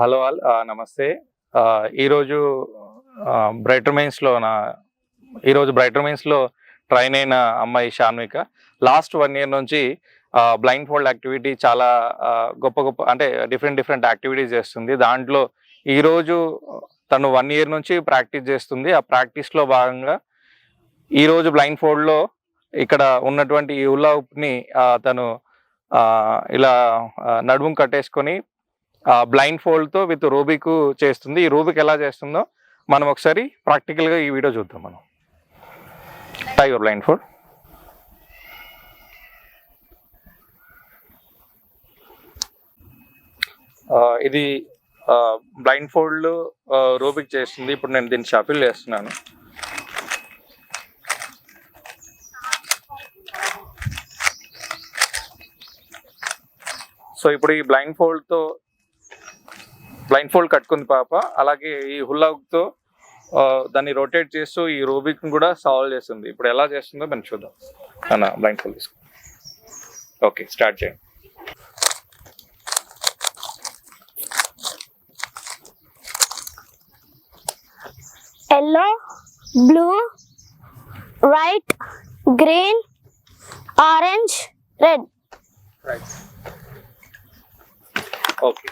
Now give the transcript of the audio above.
Hello all. నమస్తే. ఈరోజు brighter మైన్స్లో నా ఈరోజు బ్రైటర్ మైన్స్లో ట్రైన్ అయిన అమ్మాయి షాన్విక. లాస్ట్ వన్ ఇయర్ నుంచి బ్లైండ్ ఫోల్డ్ యాక్టివిటీ చాలా గొప్ప గొప్ప అంటే డిఫరెంట్ డిఫరెంట్ యాక్టివిటీస్ చేస్తుంది. దాంట్లో ఈరోజు తను వన్ ఇయర్ నుంచి ప్రాక్టీస్ చేస్తుంది. ఆ ప్రాక్టీస్లో భాగంగా ఈరోజు బ్లైండ్ ఫోల్డ్లో ఇక్కడ ఉన్నటువంటి ఈ ఉల్లా ఉప్ని తను ఇలా నడుము కట్టేసుకొని బ్లైండ్ ఫోల్డ్తో విత్ రూబిక్ చేస్తుంది. ఈ రూబిక్ ఎలా చేస్తుందో మనం ఒకసారి ప్రాక్టికల్గా ఈ వీడియో చూద్దాం మనం. టైగర్ బ్లైండ్ ఫోల్డ్ ఇది బ్లైండ్ ఫోల్డ్ రూబిక్ చేస్తుంది. ఇప్పుడు నేను దీన్ని షాపిల్ చేస్తున్నాను. సో ఇప్పుడు ఈ బ్లైండ్ ఫోల్డ్తో బ్లైండ్ ఫోల్డ్ కట్టుకుంది పాప. అలాగే ఈ హుల్లాతో దాన్ని రొటేట్ చేస్తూ ఈ రూబిక్ కూడా సాల్వ్ చేస్తుంది. ఇప్పుడు ఎలా చేస్తుందో మనం చూద్దాం. అన్న బ్లైండ్ ఫోల్డ్ తీసుకో. ఓకే స్టార్ట్ చేయండి. Yellow, blue, white, green, orange, red. Okay